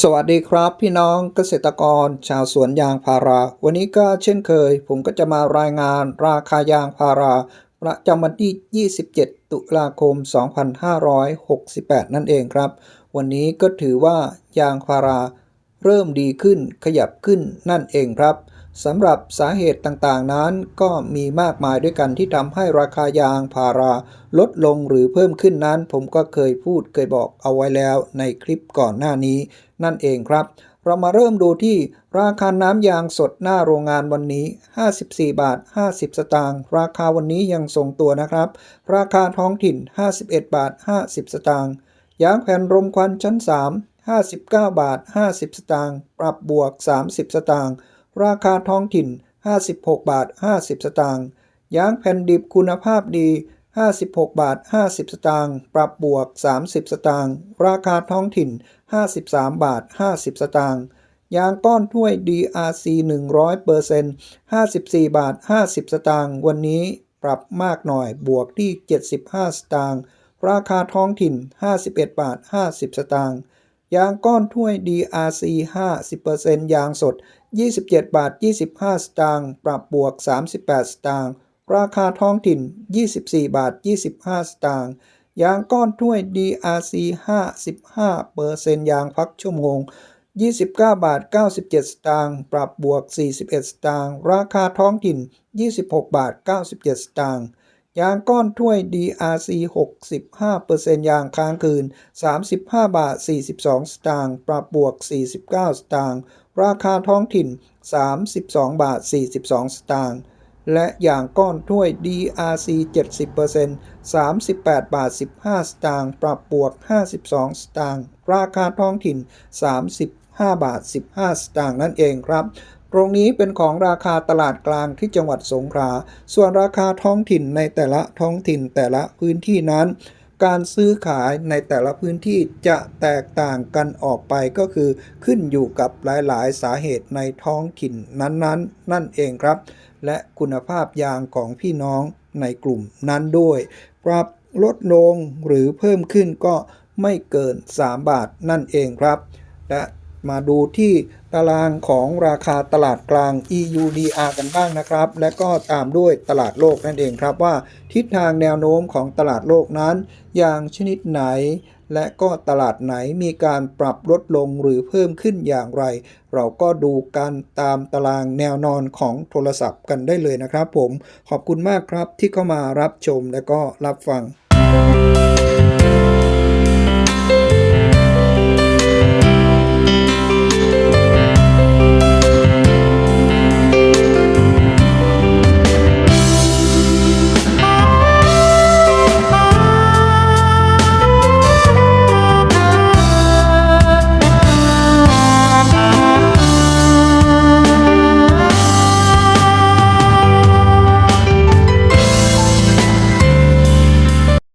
สวัสดีครับพี่น้องเกษตรกร ชาวสวนยางพารา วันนี้ก็เช่นเคย ผมก็จะมารายงานราคายางพารา ประจำวันที่ 27 ตุลาคม 2568 นั่นเองครับ วันนี้ก็ถือว่ายางพารา เริ่มดีขึ้นขยับขึ้นนั่นเองครับสำหรับสาเหตุต่างๆนั้นก็มีมากมายด้วยกันที่ทำให้ราคายางพาราลดลงหรือเพิ่มขึ้นนั้น ผมก็เคยพูดเคยบอกเอาไว้แล้วในคลิปก่อนหน้านี้ นั่นเองครับ เรามาเริ่มดูที่ราคาน้ำยางสดหน้าโรงงานวันนี้ 54 บาท 50 สตางค์ราคาวันนี้ยังทรงตัวนะครับ ราคาท้องถิ่น 51 บาท 50 สตางค์ยางแผ่นรมควันชั้น 3 59 บาท 50 สตางค์ ปรับบวก 30 สตางค์ ราคาท้องถิ่น 56 บาท 50 สตางค์ ยางแผ่นดิบคุณภาพดี 56 บาท 50 สตางค์ ปรับบวก 30 สตางค์ ราคาท้องถิ่น 53 บาท 50 สตางค์ ยางก้อนถ้วย DRC 100% 54 บาท 50 สตางค์ วันนี้ปรับมากหน่อย บวกที่ 75 สตางค์ ราคาท้องถิ่น 51 บาท 50 สตางค์ ยางก้อนถ้วย DRC 50%ยางสด 27 บาท 25 สตางค์ ปรับบวก 38 สตางค์ ราคาท้องถิ่น 24 บาท 25 สตางค์ยางก้อนถ้วย DRC 55%ยางพักชั่วโมง 29 บาท 97 สตางค์ ปรับบวก 41 สตางค์ ราคาท้องถิ่น 26 บาท 97 สตางค์ ยางก้อนถ้วย DRC 65%ยางค้างคืน 35 บาท 42 สตางค์ ปรับบวก 49 สตางค์ ราคาท้องถิ่น 32 บาท 42 สตางค์ และอย่างก้อนถ้วย DRC 70% 38 บาท 15 สตางค์ ปรับบวก 52 สตางค์ ราคาท้องถิ่น 35 บาท 15 สตางค์นั่นเองครับ ตรงนี้เป็นของราคาตลาดกลางที่จังหวัดสงขลา ส่วนราคาท้องถิ่นในแต่ละท้องถิ่นแต่ละพื้นที่นั้น การซื้อขายในแต่ละพื้นที่จะแตกต่างกันออกไปก็คือ ขึ้นอยู่กับหลายๆ สาเหตุในท้องถิ่นนั้นๆนั่นเองครับ และคุณภาพยางของพี่น้องในกลุ่มนั้นด้วย ปรับลดลงหรือเพิ่มขึ้นก็ไม่เกิน 3 บาทนั่นเองครับ และ มาดูที่ตารางของราคาตลาดกลาง EUDR กันบ้างนะครับ และก็ตามด้วยตลาดโลกนั่นเองครับว่า ทิศทางแนวโน้มของตลาดโลกนั้น อย่างชนิดไหน และก็ตลาดไหนมีการปรับลดลงหรือเพิ่มขึ้นอย่างไร เราก็ดูกันตามตารางแนวนอนของโทรศัพท์กันได้เลยนะครับผมขอบคุณมากครับที่เข้ามารับชมและก็รับฟัง